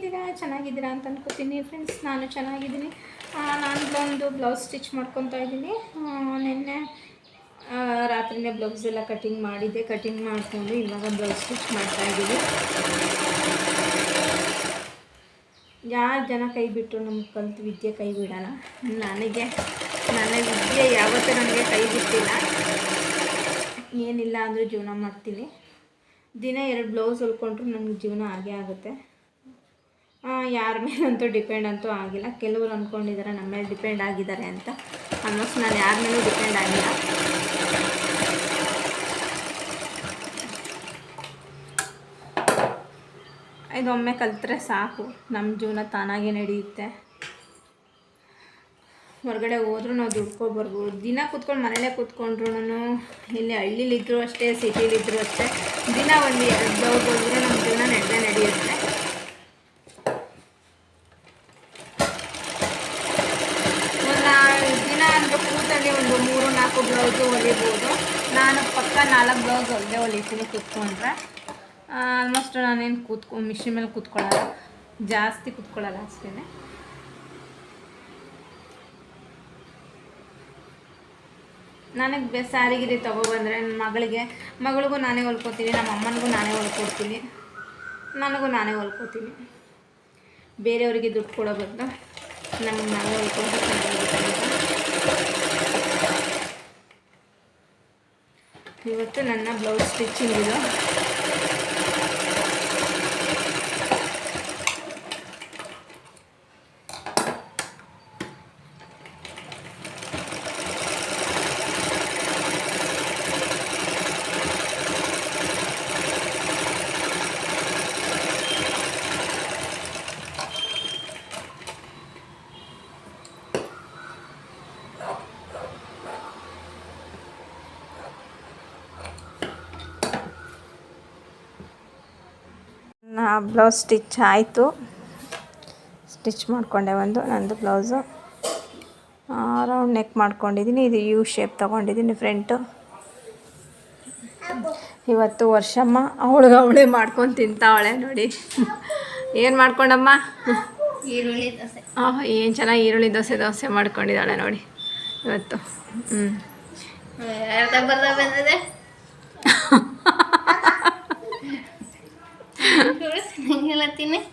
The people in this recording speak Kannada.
ಹೇಗಿದ್ದೀರಾ ಚೆನ್ನಾಗಿದ್ದೀರಾ ಅಂತ ಅನ್ಕೋತೀನಿ. ಫ್ರೆಂಡ್ಸ್ ನಾನು ಚೆನ್ನಾಗಿದ್ದೀನಿ. ನಾನು ಒಂದು ಬ್ಲೌಸ್ ಸ್ಟಿಚ್ ಮಾಡ್ಕೊತಾ ಇದ್ದೀನಿ. ನಿನ್ನೆ ರಾತ್ರಿನೇ ಬ್ಲೌಸ್ ಎಲ್ಲ ಕಟಿಂಗ್ ಮಾಡಿದ್ದೆ. ಕಟಿಂಗ್ ಮಾಡಿಕೊಂಡು ಇವಾಗ ಬ್ಲೌಸ್ ಸ್ಟಿಚ್ ಮಾಡ್ತಾ ಇದ್ದೀವಿ ಯಾರು ಜನ ಕೈ ಬಿಟ್ಟರು ನಮ್ಗೆ ಕಲ್ತು ವಿದ್ಯೆ ಕೈ ಬಿಡೋಣ? ನನಗೆ, ನನ್ನ ವಿದ್ಯೆ ಯಾವತ್ತೂ ನನಗೆ ಕೈ ಬಿಟ್ಟಿಲ್ಲ. ಏನಿಲ್ಲ ಅಂದರೂ ಜೀವನ ಮಾಡ್ತೀನಿ. ದಿನ ಎರಡು ಬ್ಲೌಸ್ ಹೊಲ್ಕೊಂಡ್ರು ನನಗೆ ಜೀವನ ಆಗೇ ಆಗುತ್ತೆ. ಯಾರ ಮೇಲಂತೂ ಡಿಪೆಂಡ್ ಅಂತೂ ಆಗಿಲ್ಲ. ಕೆಲವರು ಅಂದ್ಕೊಂಡಿದ್ದಾರೆ ನಮ್ಮ ಮೇಲೆ ಡಿಪೆಂಡ್ ಆಗಿದ್ದಾರೆ ಅಂತ. ಆಲ್ಮೋಸ್ಟ್ ನಾನು ಯಾರ ಮೇಲೂ ಡಿಪೆಂಡ್ ಆಗಿಲ್ಲ. ಇದೊಮ್ಮೆ ಕಲಿತ್ರೆ ಸಾಕು. ನಮ್ಮ ಜೀವನ ತಾನಾಗೆ ನಡೆಯುತ್ತೆ. ಹೊರಗಡೆ ಹೋದ್ರೂ ನಾವು ದುಡ್ಕೊಬರ್ಬೋದು. ದಿನ ಕೂತ್ಕೊಂಡು ಮನೇಲೇ ಕೂತ್ಕೊಂಡ್ರು ಇಲ್ಲಿ ಹಳ್ಳಿಲಿದ್ರು ಅಷ್ಟೇ ಸಿಟಿಲಿದ್ರು ಅಷ್ಟೇ, ದಿನ ಒಂದು ಎರಡು ನಮ್ಮ ಜೀವನ ನಡೆದೇ ನಡೆಯುತ್ತೆ ಒಂದು ದಿನ ಅಂದರೆ ಕೂತಲ್ಲಿ ಒಂದು ಮೂರು ನಾಲ್ಕು ಬ್ಲೌಸು ಹೊಲಿಬೋದು. ನಾನು ಪಕ್ಕ ನಾಲ್ಕು ಬ್ಲೌಸ್ ಒಂದೇ ಹೊಲಿತೀನಿ ಕೂತ್ಕೊಂಡ್ರೆ. ಆಲ್ಮೋಸ್ಟ್ ನಾನೇನು ಕೂತ್ಕೊ ಮಿಷಿನ್ ಮೇಲೆ ಕೂತ್ಕೊಳ್ಳಲ್ಲ. ಜಾಸ್ತಿ ಕೂತ್ಕೊಳ್ಳಲ್ಲ ಅಷ್ಟೇ ನನಗೆ ಬೆ ಸಾರಿಗಿರಿ ತಗೋ ತೊಗೊಬಂದರೆ ನನ್ನ ಮಗಳಿಗೆ, ಮಗಳಿಗೂ ನಾನೇ ಹೊಲ್ಕೊತೀನಿ, ನಮ್ಮ ಅಮ್ಮನಿಗೂ ನಾನೇ ಹೊಲ್ಕೊಡ್ತೀನಿ. ನನಗೂ ನಾನೇ ಹೊಲ್ಕೊತೀನಿ. ಬೇರೆಯವರಿಗೆ ದುಡ್ಡು ಕೊಡೋ ಬದಲು ನಮಗೆ ನಾನೇ ಹೊಲ್ಕೊಂಡು ಚೆನ್ನಾಗಿರುತ್ತೆ ಅಂತ. ಇವತ್ತು ನನ್ನ ಬ್ಲೌಸ್ ಸ್ಟಿಚಿಂಗ್ ಇದು. ಬ್ಲೌಸ್ ಸ್ಟಿಚ್ ಆಯಿತು. ಸ್ಟಿಚ್ ಮಾಡಿಕೊಂಡೆ ಒಂದು ನಂದು ಬ್ಲೌಸು. ರೌಂಡ್ ನೆಕ್ ಮಾಡ್ಕೊಂಡಿದ್ದೀನಿ ಇದು ಯು ಶೇಪ್ ತೊಗೊಂಡಿದ್ದೀನಿ ಫ್ರೆಂಟು. ಇವತ್ತು ವರ್ಷಮ್ಮ ಅವಳಿಗೆ ಅವಳೇ ಮಾಡ್ಕೊಂಡು ತಿಂತಾವಳೆ ನೋಡಿ. ಏನು ಮಾಡ್ಕೊಂಡಮ್ಮ? ಈರುಳ್ಳಿ ದೋಸೆ. ಏನು ಚೆನ್ನಾಗಿ ಈರುಳ್ಳಿ ದೋಸೆ ದೋಸೆ ಮಾಡ್ಕೊಂಡಿದ್ದಾಳೆ ನೋಡಿ ಇವತ್ತು. ಹ್ಞೂ tiene